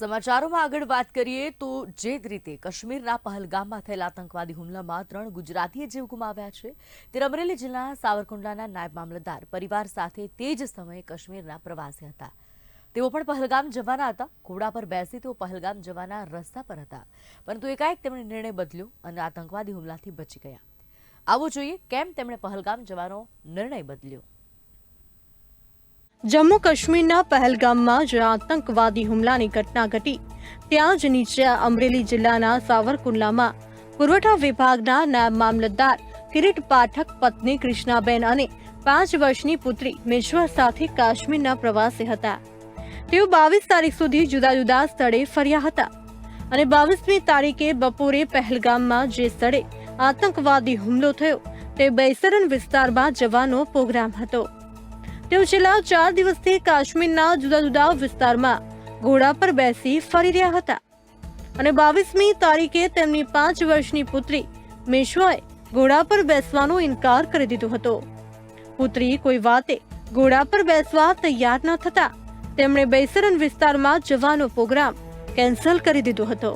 સમાચારોમાં આગળ વાત કરીએ તો જે જ રીતે કાશ્મીરના પહલગામમાં થયેલા આતંકવાદી હુમલામાં ત્રણ ગુજરાતીએ જીવ ગુમાવ્યા છે. ત્યારે અમરેલી જિલ્લાના સાવરકુંડલાના નાયબ મામલતદાર પરિવાર સાથે તે જ સમયે કાશ્મીરના પ્રવાસે હતા. તેઓ પણ પહલગામ જવાના હતા. ઘોડા પર બેસી તેઓ પહલગામ જવાના રસ્તા પર હતા. પરંતુ એકાએક તેમણે નિર્ણય બદલ્યો અને આતંકવાદી હુમલાથી બચી ગયા. આવું જોઈએ કેમ તેમણે પહલગામ જવાનો નિર્ણય બદલ્યો. જમ્મુ કાશ્મીરના પહેલગામમાં જે આતંકવાદી હુમલાની ઘટના ઘટી. ત્યાં જ નીચે અમરેલી જિલ્લાના સાવરકુંડલામાં પુરવઠા વિભાગના નાયબ મામલતદાર કિરીટ પાઠક પત્ની કૃષ્ણાબેન અને પાંચ વર્ષની પુત્રી મેશ્વર સાથે કાશ્મીરના પ્રવાસે હતા. તેઓ બાવીસ તારીખ સુધી જુદા જુદા સ્થળે ફર્યા હતા અને બાવીસમી તારીખે બપોરે પહેલગામમાં જે સ્થળે આતંકવાદી હુમલો થયો, તે બૈસરન વિસ્તારમાં જવાનો પ્રોગ્રામ હતો. તેઓ છેલ્લા ચાર દિવસથી કાશ્મીરના જુદા જુદા વિસ્તારમાં ઘોડા પર બેસી ફરી રહ્યા હતા. અને બાવીસમી તારીખે તેમની પાંચ વર્ષની પુત્રી મેશ્વાએ ઘોડા પર બેસવાનો ઇનકાર કરી દીધો હતો. પુત્રી કોઈ વાતે ઘોડા પર બેસવા તૈયાર ન થતા તેમણે બૈસરન વિસ્તારમાં જવાનો પ્રોગ્રામ કેન્સલ કરી દીધો હતો,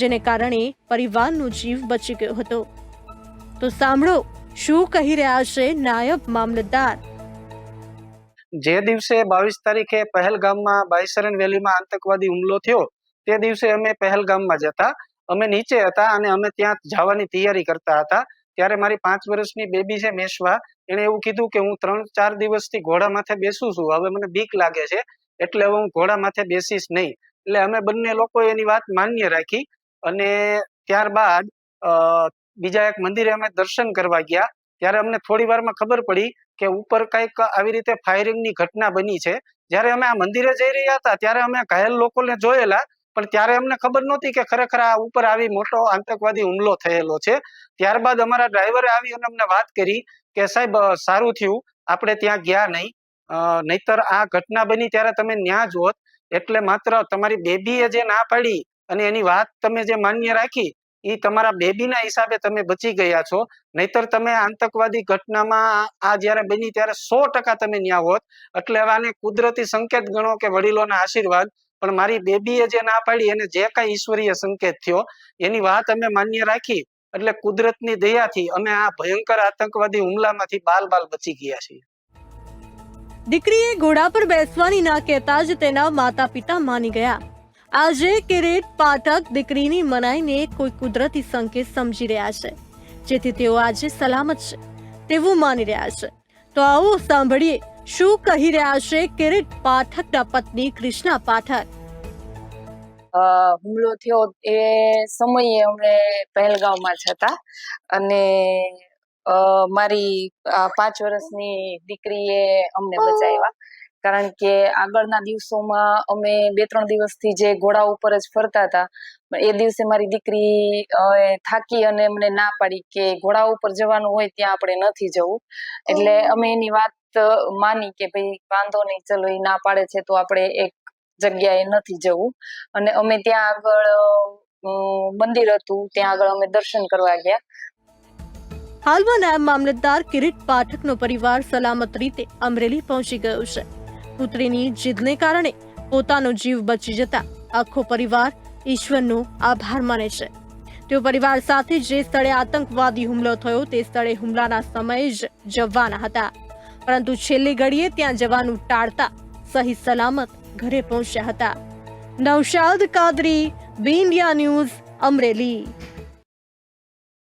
જેને કારણે પરિવારનો જીવ બચી ગયો હતો. તો સાંભળો, શું કહી રહ્યા છે નાયબ મામલતદાર જે દિવસે બાવીસ તારીખે પહેલગામમાં બાયસરન વેલીમાં આતંકવાદી હુમલો થયો, તે દિવસે અમે પહેલગામમાં જતા, અમે નીચે હતા અને અમે ત્યાં જવાની તૈયારી કરતા હતા. ત્યારે મારી પાંચ વર્ષની બેબી છે મેશવા, એણે એવું કીધું કે હું ત્રણ ચાર દિવસથી ઘોડા માથે બેસું છું, હવે મને બીક લાગે છે, એટલે હવે હું ઘોડા માથે બેસીશ નહીં. એટલે અમે બંને લોકો એની વાત માન્ય રાખી અને ત્યારબાદ બીજા એક મંદિરે અમે દર્શન કરવા ગયા. ત્યારે અમને થોડી વારમાં ખબર પડી કે ઉપર કંઈક આવી રીતે ફાયરિંગની ઘટના બની છે. જ્યારે અમે આ મંદિરે જઈ રહ્યા હતા, ત્યારે અમે ઘાયલ લોકોને જોયેલા, પણ ત્યારે અમને ખબર નહોતી કે ખરેખર આ ઉપર આવી મોટો આતંકવાદી હુમલો થયેલો છે. ત્યારબાદ અમારા ડ્રાઈવરે આવી અને અમને વાત કરી કે, સાહેબ સારું થયું. આપણે ત્યાં ગયા નહીં. નહીતર આ ઘટના બની ત્યારે તમે ન્યા જ હોત. એટલે માત્ર તમારી બેબીએ જે ના પાડી અને એની વાત તમે જે માન્ય રાખી એ તમારા બેબીના હિસાબે તમે બચી ગયા છો. નહીતર તમે આતંકવાદી ઘટનામાં આ જ્યારે બની ત્યારે સો ટકા તમે ન્યા હોત. એટલે આને કુદરતી સંકેત ગણો કે વડીલોના આશીર્વાદ. પણ મારી બેબીએ જે ના પાડી એને જે કઈ ઈશ્વરીય સંકેત થયો, એની વાત અમે માન્ય રાખી. એટલે કુદરતની દયાથી અમે આ ભયંકર આતંકવાદી હુમલામાંથી બાલ બાલ બચી ગયા છીએ. દીકરીએ ઘોડા પર બેસવાની ના કહેતા જ તેના માતા પિતા માની ગયા. આજે કિરીટ પાઠક દીકરીની મનાઈને કોઈ કુદરતી સંકેત સમજી રહ્યા છે. જેથી તેઓ આજે સલામત છે. તેવું માની રહ્યા છે. તો આવો સાંભળીએ શું કહી રહ્યા છે કિરીટ પાઠકના પત્ની કૃષ્ણા પાઠક. હુમલો થયો એ સમયે અમે પહેલગામમાં જ હતા. અને મારી પાંચ વર્ષની દીકરીએ અમને બચાવ્યા. કારણ કે આગળના દિવસોમાં અમે બે ત્રણ દિવસથી જે ઘોડા ઉપર જ ફરતા હતા એ દિવસે મારી દીકરી થાકી અને મને ના પાડી કે ઘોડા ઉપર જવાનું હોય ત્યાં આપણે નથી જવું. એટલે અમે એની વાત માની કે ભાઈ વાંધો નહીં ચલો એ ના પાડે છે તો આપણે એક જગ્યાએ નથી જવું. અને અમે ત્યાં આગળ મંદિર હતું ત્યાં આગળ અમે દર્શન કરવા ગયા. હાલમાં નાયબ મામલતદાર કિરીટ પાઠકનો પરિવાર સલામત રીતે અમરેલી પહોંચી ગયો છે. પુત્રીની જીદને કારણે પોતાનો જીવ બચી જતા આખો પરિવાર ઈશ્વરનો આભાર માને છે. તેઓ પરિવાર સાથે જે સ્થળે આતંકવાદી હુમલો થયો તે સ્થળે હુમલાના સમયે જ જવાના હતા. પરંતુ છેલ્લી ઘડીએ ત્યાં જવાનું ટાળતા સહી સલામત ઘરે પહોંચ્યા હતા. Navshad Kadri, B India news, Amreli.